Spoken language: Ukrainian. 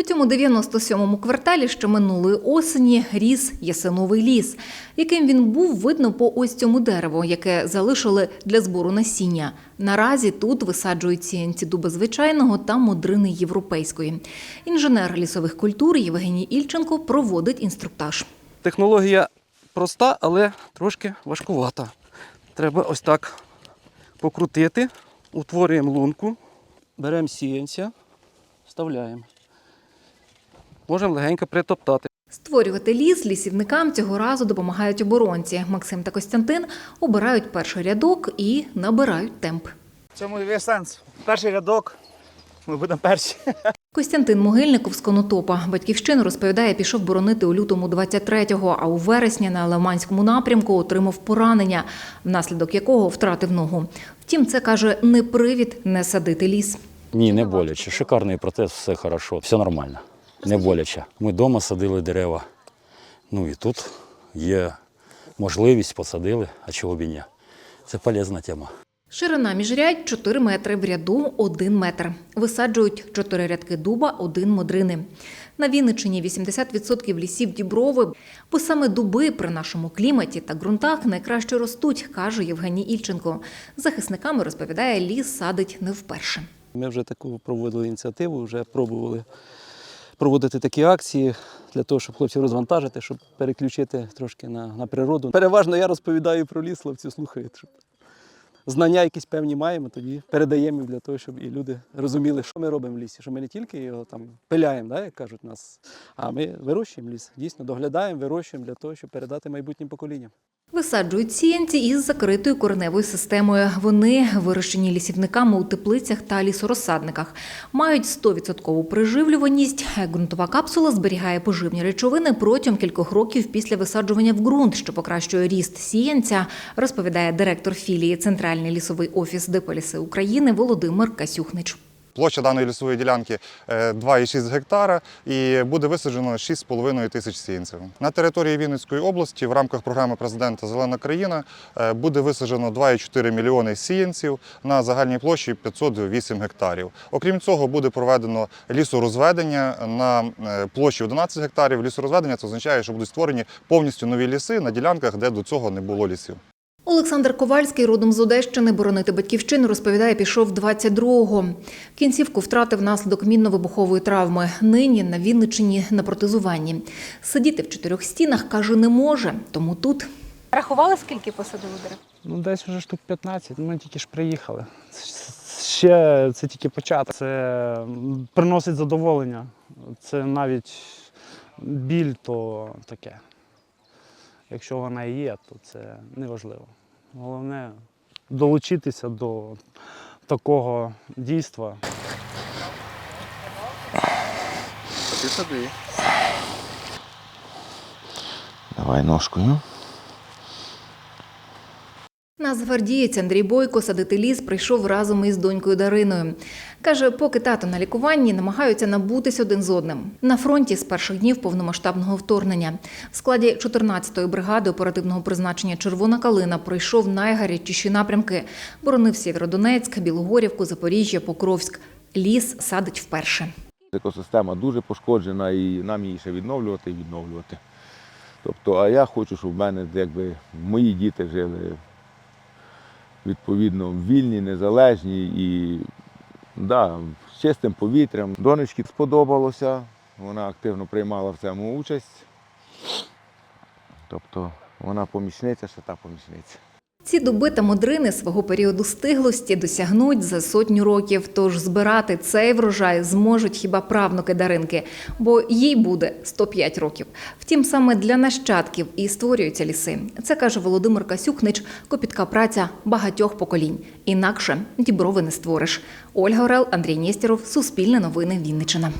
У цьому 97-му кварталі ще минулої осені ріс ясиновий ліс. Яким він був, видно по ось цьому дереву, яке залишили для збору насіння. Наразі тут висаджують сіянці дуба звичайного та модрини європейської. Інженер лісових культур Євгеній Ільченко проводить інструктаж. Технологія проста, але трошки важкувата. Треба ось так покрутити, утворюємо лунку, беремо сіянця, вставляємо. Можемо легенько притоптати. Створювати ліс лісівникам цього разу допомагають оборонці. Максим та Костянтин обирають перший рядок і набирають темп. В цьому є сенс. Перший рядок, ми будемо перші. Костянтин Могильников з Конотопа. Батьківщину розповідає, пішов боронити у лютому 23-го, а у вересні на Лиманському напрямку отримав поранення, внаслідок якого втратив ногу. Втім, це каже не привід не садити ліс. Ні, не боляче. Шикарний протез, все хорошо, все нормально. Не боляче. Ми вдома садили дерева. Ну і тут є можливість, посадили, а чого б і ні. Це полезна тема. Ширина міжрядь 4 метри, в ряду 1 метр. Висаджують 4 рядки дуба, 1 модрини. На Вінниччині 80% лісів діброви, бо саме дуби при нашому кліматі та ґрунтах найкраще ростуть, каже Євгеній Ільченко. Захисниками розповідає, ліс садить не вперше. Ми вже таку проводили ініціативу, вже пробували проводити такі акції для того, щоб хлопців розвантажити, щоб переключити трошки на, на природу. Переважно я розповідаю про ліс, хлопці слухають. Щоб знання якісь певні маємо, тоді передаємо для того, щоб і люди розуміли, що ми робимо в лісі, що ми не тільки його там пиляємо, да, як кажуть нас, а ми вирощуємо ліс. Дійсно, доглядаємо, вирощуємо для того, щоб передати майбутнім поколінням. Висаджують сіянці із закритою кореневою системою. Вони вирощені лісівниками у теплицях та лісорозсадниках. Мають 100% приживлюваність. Ґрунтова капсула зберігає поживні речовини протягом кількох років після висаджування в ґрунт, що покращує ріст сіянця, розповідає директор філії Центральний лісовий офіс Диполіси України Володимир Касюхнич. Площа даної лісової ділянки е, 2,6 гектара і буде висаджено 6,5 тисяч сіянців. На території Вінницької області в рамках програми президента Зелена країна е, буде висаджено 2,4 мільйони сіянців на загальній площі 508 гектарів. Окрім цього, буде проведено лісорозведення на е, площі 11 гектарів. Лісорозведення це означає, що будуть створені повністю нові ліси на ділянках, де до цього не було лісів. Олександр Ковальський, родом з Одещини, боронити батьківщину, розповідає, пішов 22-го. Кінцівку втратив внаслідок мінно-вибухової травми. Нині на Вінниччині на протезуванні. Сидіти в чотирьох стінах, каже, не може, тому тут Рахували, скільки посадили дерев? Ну, десь вже штук 15, ми тільки ж приїхали. Ще це тільки початок. Це приносить задоволення. Це навіть біль, то таке. Якщо вона і є, то це неважливо. Головне долучитися до такого дійства. Давай ножкою. Нацгвардієць Андрій Бойко садити ліс прийшов разом із донькою Дариною. Каже, поки тато на лікуванні намагаються набутись один з одним. На фронті з перших днів повномасштабного вторгнення. В складі 14-ї бригади оперативного призначення Червона калина пройшов найгарячіші напрямки. Боронив Сєвєродонецьк, Білогорівку, Запоріжжя, Покровськ. Ліс садить вперше. Екосистема дуже пошкоджена і нам її ще відновлювати і відновлювати. Тобто, а я хочу, щоб в мене якби мої діти жили відповідно вільні, незалежні і да, з чистим повітрям. Донечці сподобалося, вона активно приймала в цьому участь. Тобто вона помічниця, ще та помічниця. Ці дуби та модрини свого періоду стиглості досягнуть за сотню років. Тож збирати цей врожай зможуть хіба правнуки Даринки, бо їй буде 105 років. Втім, саме для нащадків і створюються ліси. Це каже Володимир Касюхнич, копітка праця багатьох поколінь. Інакше діброви не створиш. Ольга Орел, Андрій Нєстєров, Суспільне новини Вінниччина.